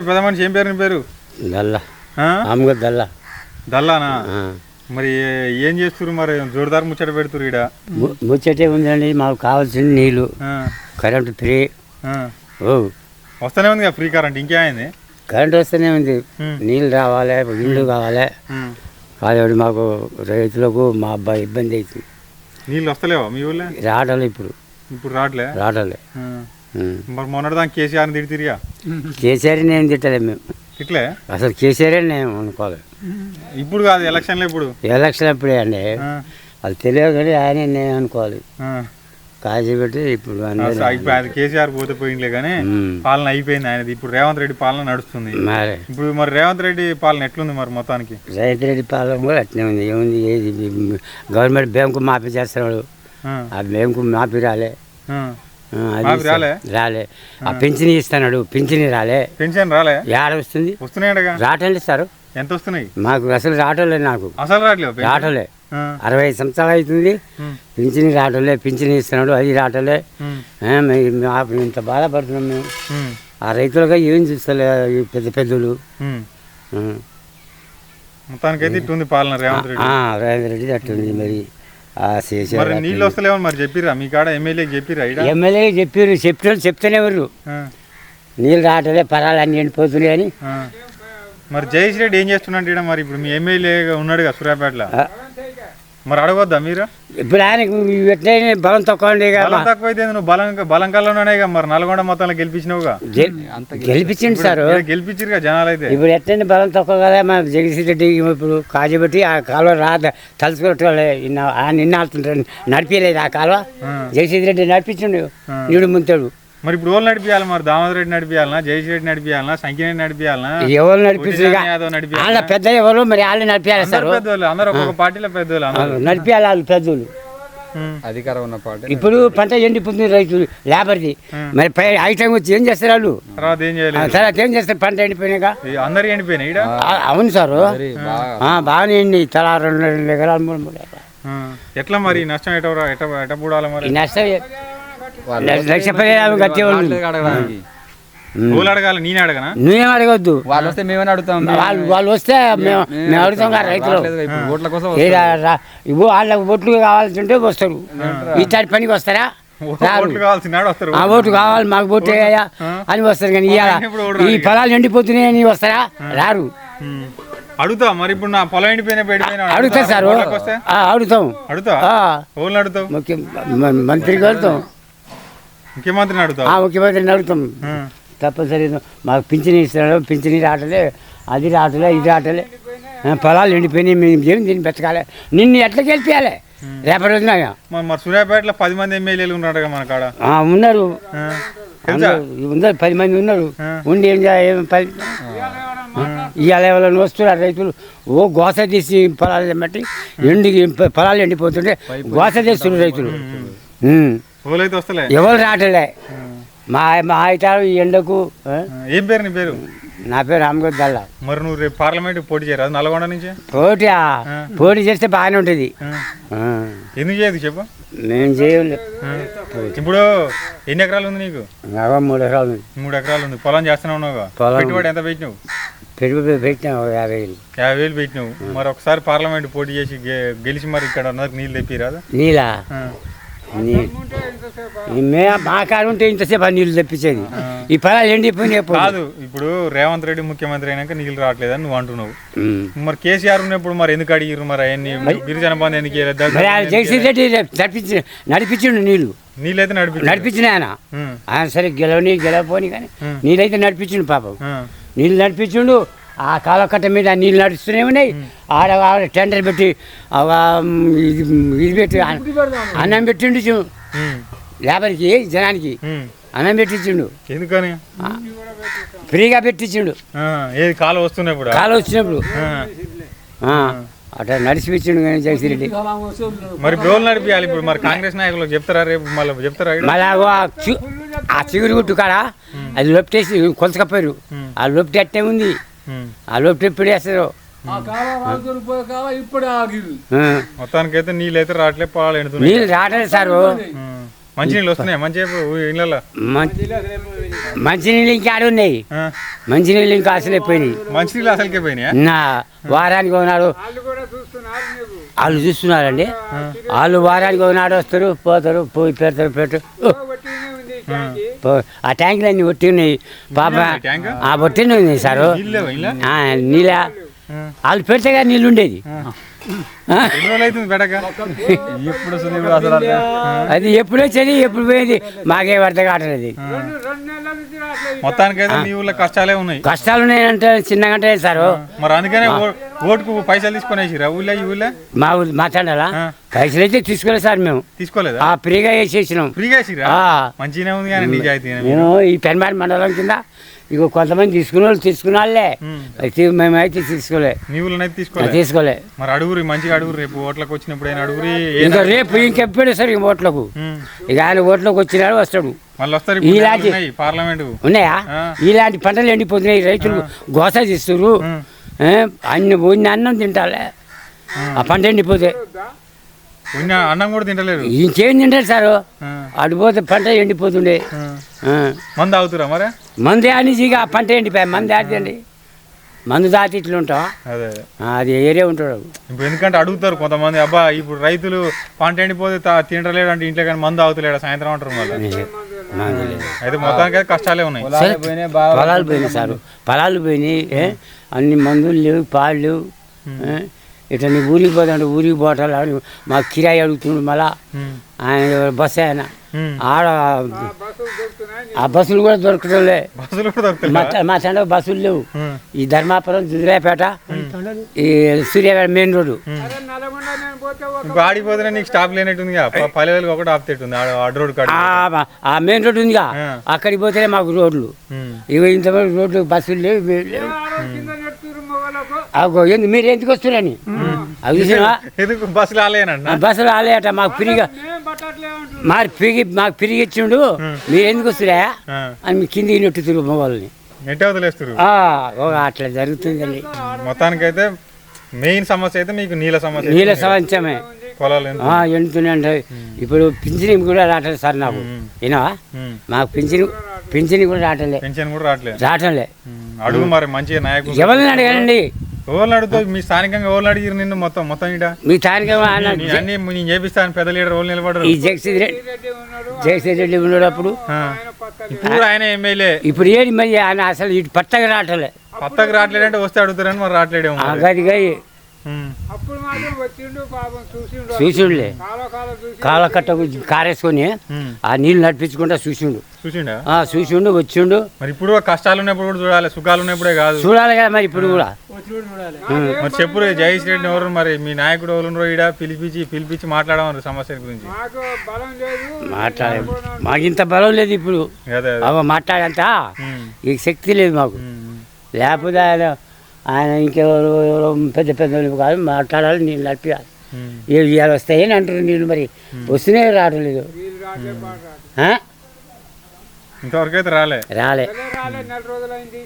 పెద్ద మనిషి ఏం పేరు నీ పేరు? దల్ల? అమ్మగా దల్ల దల్లానా. మరి ఏం చేస్తున్నారు మరి? జోరుదారు ముచ్చట పెడుతురు ము- ముచ్చటే ఉందండి మాకు కావాల్సిన నీళ్ళు. Current free. ఓ. వస్తూనే ఉంది కదా ఫ్రీ కరెంట్ ఇంకేమైంది? కరెంట్ వస్తూనే ఉంది. నీళ్ళు రావాలి ఇల్లు కావాలి. కాబట్టి మాకు రైతులకు మా అబ్బాయి ఇబ్బంది అవుతుంది నీళ్ళు వస్తలేవా మీ ఊళ్ళో? రావట్లే ఇప్పుడు. ఇప్పుడు రావట్లే? రావట్లే. మరి మొన్నటిదాకా కేసీఆర్ని తిడితిరిగా కేసీఆర్ నేను తిట్టలే మేము. ఇట్లే అసలు కేసీఆర్ నేను అనుకోవాలి ఇప్పుడు కాదు ఎలక్షన్లో ఇప్పుడు. ఎలక్షన్ అప్పుడే అండి? అది తెలియదు కానీ ఆయన నేను అనుకోవాలి. కాజీ పెట్టి ఇప్పుడు ఆయన కేసీఆర్ పోతే పోయిందిలే కానీ. పాలన అయిపోయింది ఆయనది. ఇప్పుడు రేవంత్ రెడ్డి పాలన నడుస్తుంది. మరి. ఇప్పుడు మరి రేవంత్ రెడ్డి పాలన ఎట్లుంది మరి మొత్తానికి? రైతురెడ్డి పాలన కూడా అట్నే ఉంది. ఏముంది? ఏది? గవర్నమెంట్ బ్యాంకు మాఫీ చేస్తున్నాడు. ఆ, బ్యాంకు మాఫీ రాలే. అది రాలే? రాలే. ఆ పింఛని ఇస్తున్నాడు. పింఛని రాలే. పెన్షన్ రాలే. ఏడ వస్తుంది? వస్తున్నాయటగా? రావటం సార్. ఎంత వస్తున్నాయి మాకు అసలు రావటంలే నాకు. అసలు పెన్షన్? రావటలే అరవై సంవత్సరాలు అవుతుంది. పింఛని రావటలే పింఛని ఇస్తున్నాడు. అది రావటలే ఇంత బాధపడుతున్నాం మేము. ఆ రైతులుగా ఏం చూస్తలే పెద్ద పెద్దలు. మొత్తానికైతే ఇట్టుంది పాలన రేవంత్ రెడ్డి. రేవంత్ రెడ్డి అట్టుంది మరి. మరి నీళ్ళు వస్తలేవో మరి చెప్పిరా మీ కాడ ఎమ్మెల్యేకి చెప్పిరా ఇడ ఎమ్మెల్యే చెప్పారు చెప్పిన చెప్తూనే ఎవరు నీళ్ళు రావట్లే పరాలు అన్ని ఎండిపోతున్నాయి అని. మరి జయేష్ రెడ్డి ఏం చేస్తున్నట్టు ఈడ మరి? ఇప్పుడు మీ ఎమ్మెల్యే ఉన్నాడుగా సూర్యాపేటలో. ఆ, మరి అడగొద్దా మీరు? ఇప్పుడు ఆయనకు ఎట్లయినా బలం తక్కువ ఉండే బలం నువ్వు బలం బలం కల్లోనే మరి. నల్గొండ మొత్తంలో గెలిపించినావుగా. గెలిపించండి సార్. గెలిపించిరుగా జనాలు అయితే ఇప్పుడు ఎట్లయినా బలం తక్కువ కదా మన జగదీశ్ రెడ్డి ఇప్పుడు కాజబెట్టి ఆ కాలువ రా తలుచుకోవట్లే ఆయన నిన్న ఆడుతుంటాడు నడిపించలేదు ఆ కాలువ. ఆ. జగదీశ్ రెడ్డి నడిపించండు. నీడు ముంతాడు. మరి ఇప్పుడు ఎవరు నడిపియాలి మరి? దామోదర్ రెడ్డి నడిపియాలనా? జయేష్ రెడ్డి నడిపియాలనా? సంఖ్య నడిపియాలనా? ఎవరు నడిపియాలి? వాళ్ళ పెద్ద ఎవరు? మరి వాళ్ళు నడిపించాలి సార్. పెద్దోళ్ళు అందరు ఒక్కొక్క పార్టీలో పెద్దోళ్ళు అందరూ. నడిపించాలి వాళ్ళు పెద్దోళ్ళు. అధికారం ఉన్న పార్టీ ఇప్పుడు పంట ఎండిపోతుంది రైతులు లేబర్ది. మరి పై ఐటమ్ వచ్చి ఏం చేస్తారు వాళ్ళు? తర్వాత ఏం ఆ చేయలేదు తర్వాత ఏం చేస్తారు పంట ఎండిపోయినాక? ఈ అందరు ఎండిపోయినాయి అవును సార్. మరి బాగా ఆ, బాగానే ఎండి తలా రెండు రెండు ఎకరాలు మూడు మూడు ఎకరాలు. ఎట్లా మరి? నష్టం ఎట ఎట ఎట పూడాలి మరి? ఈ నష్టం వాళ్ళు లక్ష పరిహారం గట్టి ఊళ్ళు అడగాలి నేనే అడగనా? నువ్వేం అడగొద్దు. వాళ్ళు వస్తే మేమని అడుగుతాం? వాళ్ళు వాళ్ళు వస్తే మేము మేము అడుగుతాం? కదా రైతులు. ఓట్ల కోసం ఇవ్వు వాళ్ళకి ఓట్లు కావాల్సి ఉంటే వస్తారు ఇట్లాంటి పనికి వస్తారా? ఓట్లు ఆ ఓటు కావాలి మాకు ఓటు వేయ్యా అని వస్తారు కానీ ఇవాళ ఈ పొలాలు ఎండిపోతున్నాయని వస్తారా? రారు. ఉమ్. అడుగుతా మరి ఇప్పుడు నా పొలం ఎండిపోయిన పెడిపోయిన అడుగుతా. సార్ అడుగుతాం. అడుగుతావు? మంత్రికి వెళ్తాం ముఖ్యమంత్రిని అడుగుతావు? ఆ ముఖ్యమంత్రిని అడుగుతాం. తప్పనిసరి మాకు పింఛని ఇస్తున్నాడు పింఛని రావట్లే అది రావట్లే ఇది రావట్లే పొలాలు ఎండిపోయినాయి మేము ఏం దీన్ని బతకాలి. నిన్ను ఎట్లా గెలిపించాలి రేపటి రోజున మరి సూర్యాపేటలో పది మంది ఎమ్మెల్యేలు ఉన్నారుగా మన కాడ? ఆ, ఉన్నారు. ఉన్నారు పది మంది ఉన్నారు. ఉండి ఏం చేయాలి పని? ఇవాళ ఎవరైనా వస్తున్నారు రైతులు ఓ గోస తీసి పొలాలు బట్టి ఎండి పొలాలు ఎండిపోతుంటే గోస తీస్తున్నారు రైతులు. ఓలైతే వస్తలే. ఎవరు రావట్లే? మా మా అయితారు ఈ ఎండకు. ఏం పేరు నీ పేరు? నా పేరు రామగోద్ దల్లా మరి నువ్వు రేపు పార్లమెంట్ పోటీ చేయరాదు నల్గొండ నుంచి? పోటీ పోటీ చేస్తే బాగానే ఉంటుంది. ఎందుకు చేయదు చెప్పు? మేము చేయలే. ఆ. ఇప్పుడు ఎన్ని ఎకరాలు ఉంది నీకు? మూడు ఎకరాలు ఉంది. మూడు ఎకరాలు ఉంది. పొలం చేస్తూనే ఉన్నావు. పెట్టుబడి ఎంత పెట్టినావు? పెట్టుబడి పెట్టినా ఒక యాభై వేలు. యాభై వేలు పెట్టినావు. మరి ఒకసారి పార్లమెంట్ పోటీ చేసి గెలిచి మరి ఇక్కడ అందరికి నీళ్ళు తెప్పిరాదు నీలా? నీ ఈ మే మా కాడ ఉంటే ఇంతసేపు ఆ నీళ్ళు తెప్పించేది. ఈ పొలాలు ఎండిపోయినాయి కాదు ఇప్పుడు రేవంత్ రెడ్డి ముఖ్యమంత్రి అయినాక నీళ్ళు రావట్లేదని నువ్వు అంటున్నావు. మరి కేసీఆర్ ఉన్నప్పుడు మరి ఎందుకు అడిగిరు మరి అవన్నీ? గిరిజన బంధు ఎందుకు జగదీశ్ రెడ్డి నడిపించి నడిపించిండు నీళ్ళు? నీళ్ళైతే నడిపి నడిపించిన ఆయన. ఆయన సరే గెలవని గెలవపోని కానీ నీళ్ళైతే నడిపించిండు పాపం. నీళ్ళు నడిపించిండు ఆ కాలకట్ట మీద నీళ్ళు నడుస్తూనే ఉన్నాయి. ఆడ ఆడ టెండర్ పెట్టి ఇది పెట్టి అన్నం పెట్టిండు లేబర్కి జనానికి అన్నం పెట్టించిండు. ఎందుకని? ఫ్రీగా పెట్టించిండు. ఏది కాలు వస్తున్నాయి ఇప్పుడు? కాలు వచ్చినప్పుడు. అట్లా నడిచిపించిండు కానీ జగదీశ్ రెడ్డి మరి ఎవరు నడిపియాలి ఇప్పుడు? మరి కాంగ్రెస్ నాయకులకు చెప్తారా రేపు? మళ్ళీ చెప్తారా? మళ్ళా ఆ చిగురు గుట్టు కాడ? అది లొప్టేసి కొలసకపోయారు ఆ లొప్టి అట్టే ఉంది. ఇప్పుడే ఆగింది ఆ. మొత్తానికైతే నీళ్ళు అయితే రావట్లే ఎండుతున్నాయి. నీళ్ళు రావట్లేదు సారు. ఉమ్. మంచినీళ్ళు వస్తున్నాయి? మంచి మంచి మంచినీళ్ళు ఇంకా ఆడ ఉన్నాయి. ఆ, మంచినీళ్ళు ఇంకా అసలు అయిపోయినాయి మంచినీళ్ళు అసలుకే పోయినాయా? నా వారానికి ఒకనాడు వాళ్ళు చూస్తున్నారండి. వాళ్ళు వారానికి ఒకనాడు వస్తారు పోతారు పోయి పెడతారు పెట్టు వట్టినే ఉంది ఈ ట్యాంకి. పో- ఆ ట్యాంకులు అన్ని ఒట్టి ఉన్నాయి పాప ట్యాంక్? ఆ ఒట్టినే ఉంది సారు నీళ్ళు. వాళ్ళు పెడితే కానీ నీళ్ళు ఉండేది. అది ఎప్పుడు వచ్చేది ఎప్పుడు పోయేది. మాకే అర్థం కావట్లేదు రెండు రెండు నెలల నుంచి రావట్లేదు మొత్తానికైతే మీ ఊళ్ళో కష్టాలే ఉన్నాయి. కష్టాలు ఉన్నాయంటే చిన్నగా అంటే సారు. మరి అందుకనే ఓటుకు పైసలు తీసుకునేసిరా ఊళ్ళో ఈ ఊళ్ళో? మా ఊరు మాట్లాడాలా ఆ. పైసలు అయితే తీసుకోలేదు సార్ మేము. తీసుకోలేదా? ఆ ఫ్రీగా వేసేసినాం. ఫ్రీగా వేసిరా ఆ. మంచిగానే ఉంది కానీ నిజాయితీ నేను ఈ పెన్మారి మండలం కింద ఇక కొంతమంది తీసుకున్న వాళ్ళు తీసుకున్న వాళ్ళే ఉమ్. అయితే మేమైతే తీసుకోలే. నీ ఊళ్ళో అయితే తీసుకోలేదు తీసుకోలే. మరి అడుగురి మంచిగా అడుగురు రేపు ఓట్లకు వచ్చినప్పుడు అయినా అడుగురి ఇంకా రేపు ఇంకెప్పుడు సార్ ఇంక ఓట్లకు? ఇక ఆయన ఓట్లకు వచ్చినాడు వస్తాడు. ఇలాంటి- పార్లమెంట్. ఉన్నాయా. ఇలాంటి పంటలు ఎండిపోతున్నాయి రైతులు గోస చేస్తున్నారు ఏ, అన్ని పోయిన అన్నం తింటాలే. ఆ పంట ఎండిపోతే. అన్నం కూడా తింటలేరు? ఇంకేం తింటారు సారు. అడిపోతే పంట ఎండిపోతుండే. మందు తాగుతురా మరి? మందు ఆనిసి ఇక ఆ పంట ఎండిపోయి మందు ఆడితే మందు దాటి ఇట్లా ఉంటాం అదే ఏరియా ఉంటాడు. ఇప్పుడు ఎందుకంటే అడుగుతారు కొంతమంది అబ్బా ఇప్పుడు రైతులు పంట ఎండిపోతే తా- తింటలేడు అంటే ఇంట్లో కానీ మందు తాగుతలేడు? సాయంత్రం అంటారు మళ్ళీ. అయితే మొత్తానికి అయితే కష్టాలే ఉన్నాయి. పొలాలు పోయినాయి సారు. పొలాలు పోయినాయి? అన్ని మందులు లేవు పాలు లేవు? ఇట్లా నీ ఊరికి పోతాడు ఊరికి అని మాకు కిరాయి అడుగుతుండు మళ్ళా. ఆయన బస్సు ఆయన. ఆడ ఆ బస్సులు కూడా దొరకడం లే బస్సులు కూడా దొరుకుతాయి మా మా తండ్రి బస్సులు లేవు. ఈ ధర్మాపురం దుదిరాపేట ఈ సూర్యాపేట మెయిన్ రోడ్డు అరే నల్గొండ నేను పోతే ఒక ఇంకో ఆడిపోతేనే నీకు స్టాప్ లేనట్టుంది పల్లెలకు ఒకటి ఆపుతేట్టుంది. అడ్ రోడ్ కాడ ఆ- ఆ మెయిన్ రోడ్డు ఉందిగా. ఆ. అక్కడికి పోతేనే మాకు రోడ్లు. ఇవి ఇంతవరకు రోడ్లు బస్సులు లేవు లేవు. ఆరో కింద నెడుతురు మొగలకు? అగో ఎందు మీరు ఎందుకు వస్తున్నారని అవి చూసినా ఎందుకు బస్సులు ఆలేనంట బస్సులు ఆలేట మాకు ఫ్రీగా మాకు ఫ్రీగా మాకు ఫ్రీగా ఇచ్చిండు. మీరు ఎందుకు వస్తురా అని మీ కింద నెట్టు తిరుగు మగవాళ్ళని నెట్టే వదిలేస్తారు అట్లా జరుగుతుందండి మొత్తానికైతే మెయిన్ సమస్య అయితే మీకు నీళ్ళ సమస్య నీళ్ళ సవంచమే పొలాలు ఎండుతున్నాయండి ఇప్పుడు పింఛని కూడా రావట్లేదు సార్ నాకు. ఏనా. మాకు పింఛని పింఛని కూడా రావట్లే పెన్షన్ కూడా రావట్లేదు. రావట్లే ఉమ్. అడుగు మరి మంచిగా నాయకులు ఎవరిని అడగానండి ఎవరిని అడుగుతావు మీ స్థానికంగా ఎవరిని అడిగిరు నిన్ను మొత్తం మొత్తం ఇట మీ తానికి ఆయన నీ అన్ని నేను చేపిస్తాను పెద్ద లీడర్ ఎవరు నిలబడరు ఈ జగసీ రెడ్డి రెడ్డి ఉన్నాడు జగసీ రెడ్డి ఉన్నాడు అప్పుడు ఆ. ఇప్పుడు ఆయన ఎమ్మెల్యే ఇప్పుడు ఏది మరి ఆయన అసలు ఇటు పట్టగా రావట్లే పత్తకు రావట్లేదంటే వస్తే అడుగుతారని మరి రావట్లేడేమో మరి. ఉమ్. అప్పుడు మాత్రం వచ్చిండు పాపం చూసిండు చూసిండులే. కాల కాలం చూసి కాళ్ళ కట్ట కారేసుకొని. ఆ నీళ్ళు నడిపించుకుంటా చూసిండు. చూసిండా? ఆ చూసిండు వచ్చిండు. మరి ఇప్పుడు కష్టాలు ఉన్నప్పుడు కూడా చూడాలి సుఖాలు ఉన్నప్పుడే కాదు. చూడాలి కదా మరి ఇప్పుడు కూడా. మరి చెప్పు జయేష్ రెడ్డి ఎవరు మరి? మీ నాయకుడు ఎవరు ఈడ పిలిపించి పిలిపించి మాట్లాడమన్నారు సమస్యల గురించి. మాకు బలం లేదు. మాట్లాడే మాకు ఇంత బలం లేదు ఇప్పుడు. మాట్లాడంత. ఈ శక్తి లేదు మాకు. లేకపోతే ఆయన ఇంకెవరు ఎవరో పెద్ద పెద్ద వాళ్ళు కాదు మాట్లాడాలి నీళ్ళు నడిపించాలి ఉమ్. ఏ ఇవాళ వస్తాయని అంటారు నీళ్ళు మరి. వస్తున్నాయి రావడం లేదు? ఇంతవరకు అయితే రాలే. రాలే రాలే నెల రోజులైంది.